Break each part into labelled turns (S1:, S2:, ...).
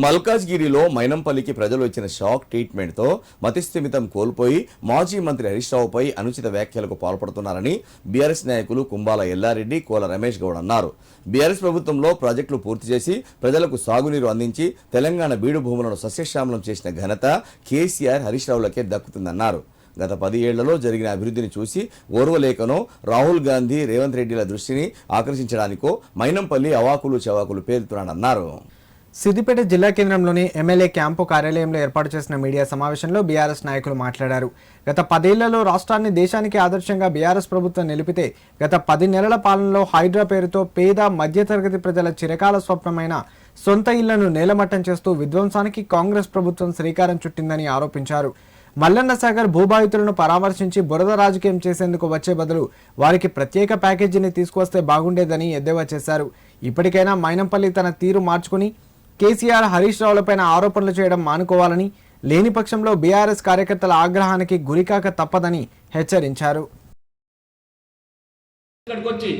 S1: మల్కాజ్గిరిలో మైనంపల్లికి ప్రజలు ఇచ్చిన షాక్ ట్రీట్మెంట్తో మతిస్థిమితం కోల్పోయి మాజీ మంత్రి హరీష్ రావుపై అనుచిత వ్యాఖ్యలకు పాల్పడుతున్నారని బీఆర్ఎస్ నాయకులు కుంబాల ఎల్లారెడ్డి కోల రమేష్ గౌడ్ అన్నారు. బీఆర్ఎస్ ప్రభుత్వంలో ప్రాజెక్టులు పూర్తి చేసి ప్రజలకు సాగునీరు అందించి తెలంగాణ బీడు భూములను సస్యశ్యామలం చేసిన ఘనత కేసీఆర్ హరీష్ రావులకే దక్కుతుందన్నారు. గత పది ఏళ్ళలో జరిగిన అభివృద్ధిని చూసి ఓర్వలేకనో రాహుల్ గాంధీ రేవంత్ రెడ్డిల దృష్టిని ఆకర్షించడానికో మైనంపల్లి అవాకులు చవాకులు పేరుతున్నాడన్నారు
S2: సిద్దిపేట జిల్లా కేంద్రంలోని ఎమ్మెల్యే క్యాంపు కార్యాలయంలో ఏర్పాటు చేసిన మీడియా సమావేశంలో బీఆర్ఎస్ నాయకులు మాట్లాడారు. గత పదేళ్ళలో రాష్ట్రాన్ని దేశానికి ఆదర్శంగా బీఆర్ఎస్ ప్రభుత్వం నిలిపితే గత పది నెలల పాలనలో హైడ్రా పేరుతో పేద మధ్యతరగతి ప్రజల చిరకాల స్వప్నమైన సొంత ఇళ్ళను నేలమట్టం చేస్తూ విధ్వంసానికి కాంగ్రెస్ ప్రభుత్వం శ్రీకారం చుట్టిందని ఆరోపించారు. మల్లన్న సాగర్ భూబాధితులను పరామర్శించి బురద రాజకీయం చేసేందుకు వచ్చే బదులు వారికి ప్రత్యేక ప్యాకేజీని తీసుకొస్తే బాగుండేదని ఎద్దేవా చేశారు. ఇప్పటికైనా మైనంపల్లి తన తీరు మార్చుకుని కేసీఆర్ హరీష్ రావులపైన ఆరోపణలు చేయడం మానుకోవాలని లేని పక్షంలో బీఆర్ఎస్ కార్యకర్తల ఆగ్రహానికి గురికాక తప్పదని హెచ్చరించారు.
S3: ఇక్కడికి వచ్చి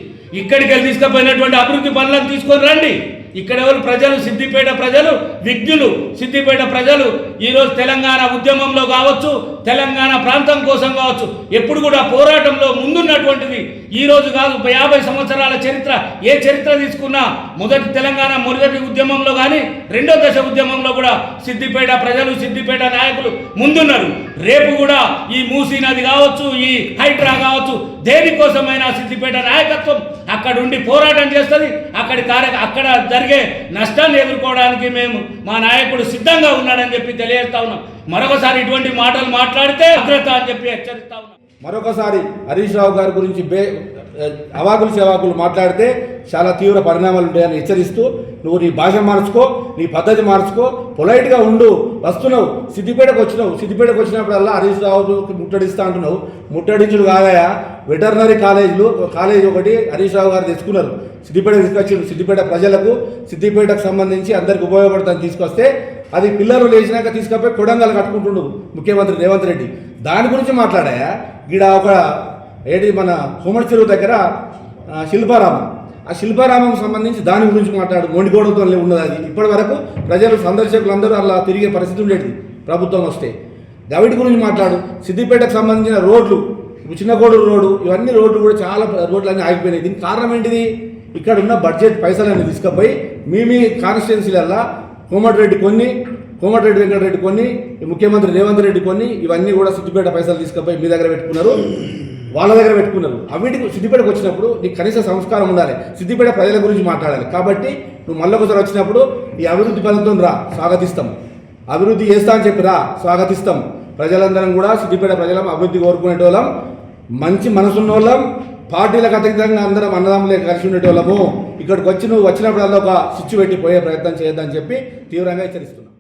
S3: ఇక్కడికి వెళ్ళి తీసుకుపోయినటువంటి అభివృద్ధి పనులను తీసుకొని రండి. ఇక్కడ ఎవరు ప్రజలు? సిద్దిపేట ప్రజలు? విజ్ఞులు సిద్దిపేట ప్రజలు ఈరోజు తెలంగాణ ఉద్యమంలో కావచ్చు తెలంగాణ ప్రాంతం కోసం కావచ్చు ఎప్పుడు కూడా పోరాటంలో ముందున్నటువంటిది ఈ రోజు కాదు యాభై సంవత్సరాల చరిత్ర. ఏ చరిత్ర తీసుకున్నా మొదటి తెలంగాణ మొదటి ఉద్యమంలో కానీ రెండో దశ ఉద్యమంలో కూడా సిద్దిపేట ప్రజలు సిద్దిపేట నాయకులు ముందున్నారు. రేపు కూడా ఈ మూసీ నది కావచ్చు ఈ హైడ్రా కావచ్చు దేనికోసమైనా సిద్దిపేట నాయకత్వం అక్కడ ఉండి పోరాటం చేస్తుంది. అక్కడి కార్య అక్కడ జరిగే నష్టాన్ని ఎదుర్కోవడానికి మేము మా నాయకుడు సిద్ధంగా ఉన్నాడని చెప్పి తెలియజేస్తా ఉన్నాం. మరొకసారి ఇటువంటి మాటలు మాట్లాడితే అగ్రత అని చెప్పి హెచ్చరిస్తా ఉన్నాం.
S4: మరొకసారి హరీష్ రావు గారి గురించి బే అవాకులు సేవాకులు మాట్లాడితే చాలా తీవ్ర పరిణామాలు ఉంటాయని హెచ్చరిస్తూ నువ్వు నీ భాష మార్చుకో నీ పద్ధతి మార్చుకో పొలైట్గా ఉండు వస్తున్నావు సిద్దిపేటకు వచ్చినావు సిద్దిపేటకు వచ్చినప్పుడల్లా హరీష్ రావు ముట్టడిస్తా అంటున్నావు. ముట్టడించుడు కాదయా వెటర్నరీ కాలేజీలు కాలేజ్ ఒకటి హరీష్ రావు గారు తెచ్చుకున్నారు. సిద్దిపేట తీసుకొచ్చిండు సిద్దిపేట ప్రజలకు సిద్దిపేటకు సంబంధించి అందరికి ఉపయోగపడతాను తీసుకొస్తే అది పిల్లలు లేచినాక తీసుకపోయి కొడంగల్ కట్టుకుంటుండు ముఖ్యమంత్రి రేవంత్ రెడ్డి. దాని గురించి మాట్లాడా? ఈడ ఒక ఏంటి మన హోమడ్ చెరువు దగ్గర శిల్పారామం. ఆ శిల్పారామం సంబంధించి దాని గురించి మాట్లాడు. మొండిగోడతో ఉన్నది అది. ఇప్పటి వరకు ప్రజలు సందర్శకులు అందరూ అలా తిరిగే పరిస్థితి ఉండేది ప్రభుత్వం వస్తే. గవిటి గురించి మాట్లాడు. సిద్దిపేటకు సంబంధించిన రోడ్లు ఇప్పుడు రోడ్డు ఇవన్నీ రోడ్లు కూడా చాలా రోడ్లు అన్నీ ఆగిపోయినాయి. దీనికి కారణం ఏంటిది? ఇక్కడ ఉన్న బడ్జెట్ పైసలన్నీ తీసుకుపోయి మీ మీ కాన్స్టిట్యున్సీలల్లా కోమటిరెడ్డి కొన్ని కోమటిరెడ్డి వెంకటరెడ్డి కొన్ని ముఖ్యమంత్రి రేవంత్ రెడ్డి కొన్ని ఇవన్నీ కూడా సిద్దిపేట పైసలు తీసుకుపోయి మీ దగ్గర పెట్టుకున్నారు. వాళ్ళ దగ్గర పెట్టుకున్నారు. అవిటికి సిద్దిపేటకు వచ్చినప్పుడు నీకు కనీస సంస్కారం ఉండాలి. సిద్దిపేట ప్రజల గురించి మాట్లాడాలి. కాబట్టి నువ్వు మళ్ళొకసారి వచ్చినప్పుడు ఈ అభివృద్ధి పదంతో రా స్వాగతిస్తాం. అభివృద్ధి చేస్తా అని చెప్పి రా స్వాగతిస్తాం. ప్రజలందరం కూడా సిద్దిపేట ప్రజలం అభివృద్ధి కోరుకునేటోళ్ళం. మంచి మనసున్న వాళ్ళం పార్టీలకు అతీతంగా అందరం అన్నదమ్ములే కలిసి ఉండేటోళ్ళము. ఇక్కడికి వచ్చి నువ్వు వచ్చినప్పుడల్లా ఒక స్విచ్ పెట్టి పోయే ప్రయత్నం చేయొద్దని చెప్పి తీవ్రంగా హెచ్చరిస్తున్నాను